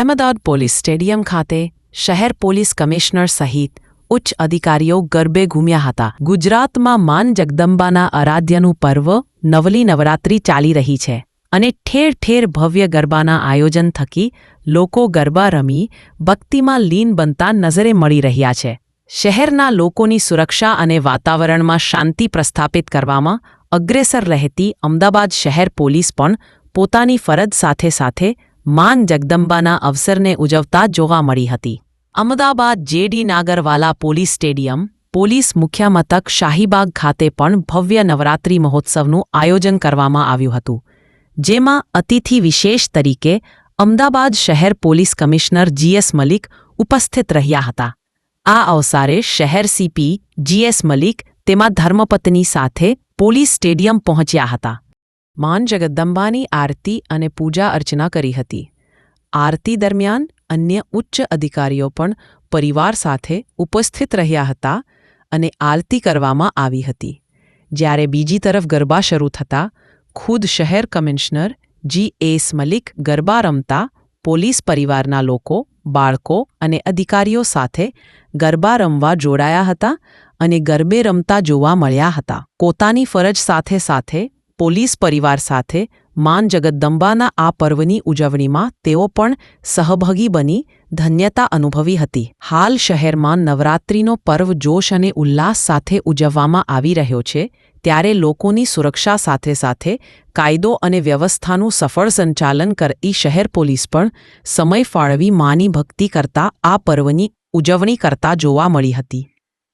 Ahmedabad police stadium ખાતે શહેર police commissioner સહિત ઉચ્ચ અધિકારીઓ ગરબે ઘૂમ્યા હતા. ગુજરાતમાં માન જગદંબાના આરાધ્યનું પર્વ નવલી નવરાત્રિ ચાલી રહી છે અને ઠેર ઠેર ભવ્ય ગરબાના આયોજન થકી લોકો ગરબા રમી, ભક્તિમાં લીન બનતા નજરે મળી રહ્યા છે. શહેરના લોકોની સુરક્ષા અને વાતાવરણમાં શાંતિ પ્રસ્થાપિત કરવામાં અગ્રેસર રહેતી અમદાવાદ શહેર પોલીસ પણ પોતાની ફરજ સાથે સાથે માન જગદંબાના અવસરને ઉજવતા જોવા મળી હતી. Ahmedabad JD Nagarwala police stadium, police મુખ્યમથક શાહીબાગ ખાતે પણ ભવ્ય નવરાત્રિ મહોત્સવનું આયોજન કરવામાં આવ્યું હતું. જેમાં અતિથિ વિશેષ તરીકે અમદાવાદ શહેર પોલીસ કમિશનર જીએસ મલિક ઉપસ્થિત રહ્યા હતા. આ અવસરે શહેર સીપી જીએસ મલિક તેમાં ધર્મપત્ની સાથે પોલીસ સ્ટેડિયમ પહોંચ્યા હતા. માન જગદંબાની આરતી અને પૂજા અર્ચના કરી હતી. આરતી દરમિયાન અન્ય ઉચ્ચ અધિકારીઓ પણ પરિવાર સાથે ઉપસ્થિત રહ્યા હતા અને આરતી કરવામાં આવી હતી. જ્યારે બીજી તરફ ગરબા શરૂ થતાં, ખુદ શહેર commissioner G S Malik garba રમતા પોલીસ પરિવારના લોકો, બાળકો અને અધિકારીઓ સાથે ગરબા રમવા જોડાયા હતા અને ગરબે રમતા જોવા મળ્યા હતા. પોતાની ફરજ સાથે સાથે પોલીસ પરિવાર સાથે માન જગદંબાના આ પર્વની ઉજવણીમાં તેઓ પણ સહભાગી બની ધન્યતા અનુભવી હતી. હાલ શહેરમાં નવરાત્રિનો પર્વ જોશ અને ઉલ્લાસ સાથે ઉજવવામાં આવી રહ્યો છે, ત્યારે લોકોની સુરક્ષા સાથે સાથે કાયદો અને વ્યવસ્થાનું સફળ સંચાલન કરતી શહેર પોલીસ પણ સમય ફાળવી માની ભક્તિ કરતા આ પર્વની ઉજવણી કરતા જોવા મળી હતી.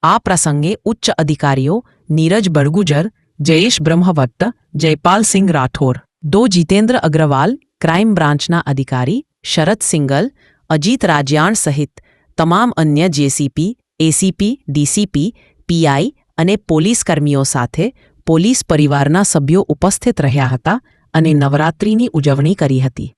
આ પ્રસંગે ઉચ્ચ અધિકારીઓ નીરજ બડગુજર જયેશ બ્રહ્મવત્ત જયપાલસિંહ રાઠોર દો જીતેન્દ્ર અગ્રવાલ ક્રાઇમ બ્રાન્ચના અધિકારી શરદ સિંગલ અજીત રાજ્યાણ સહિત તમામ અન્ય જેસીપી એસીપી ડીસીપી પીઆઈ અને પોલીસ કર્મીઓ સાથે પોલીસ પરિવારના સભ્યો ઉપસ્થિત રહ્યા હતા અને નવરાત્રિની ઉજવણી કરી હતી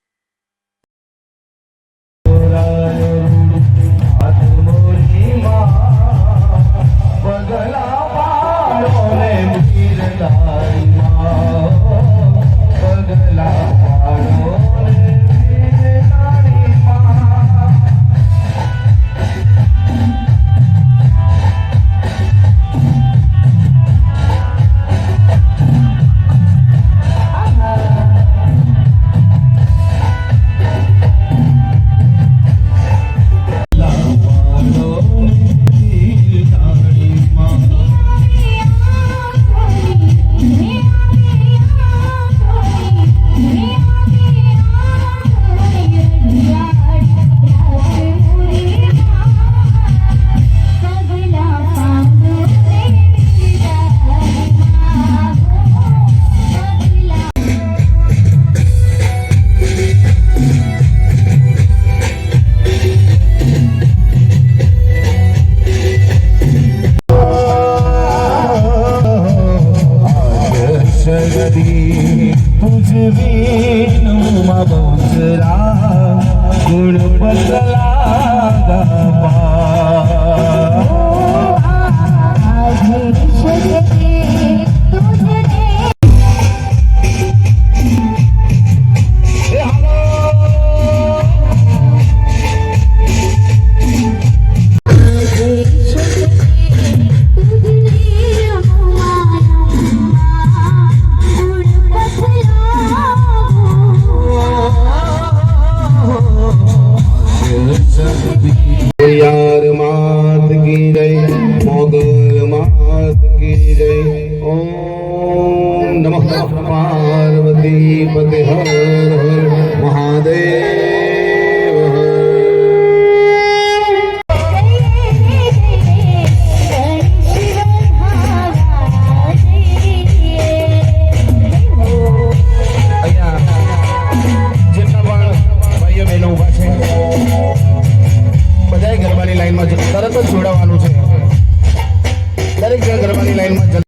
तुझ ಬಂದೆ ಹೋ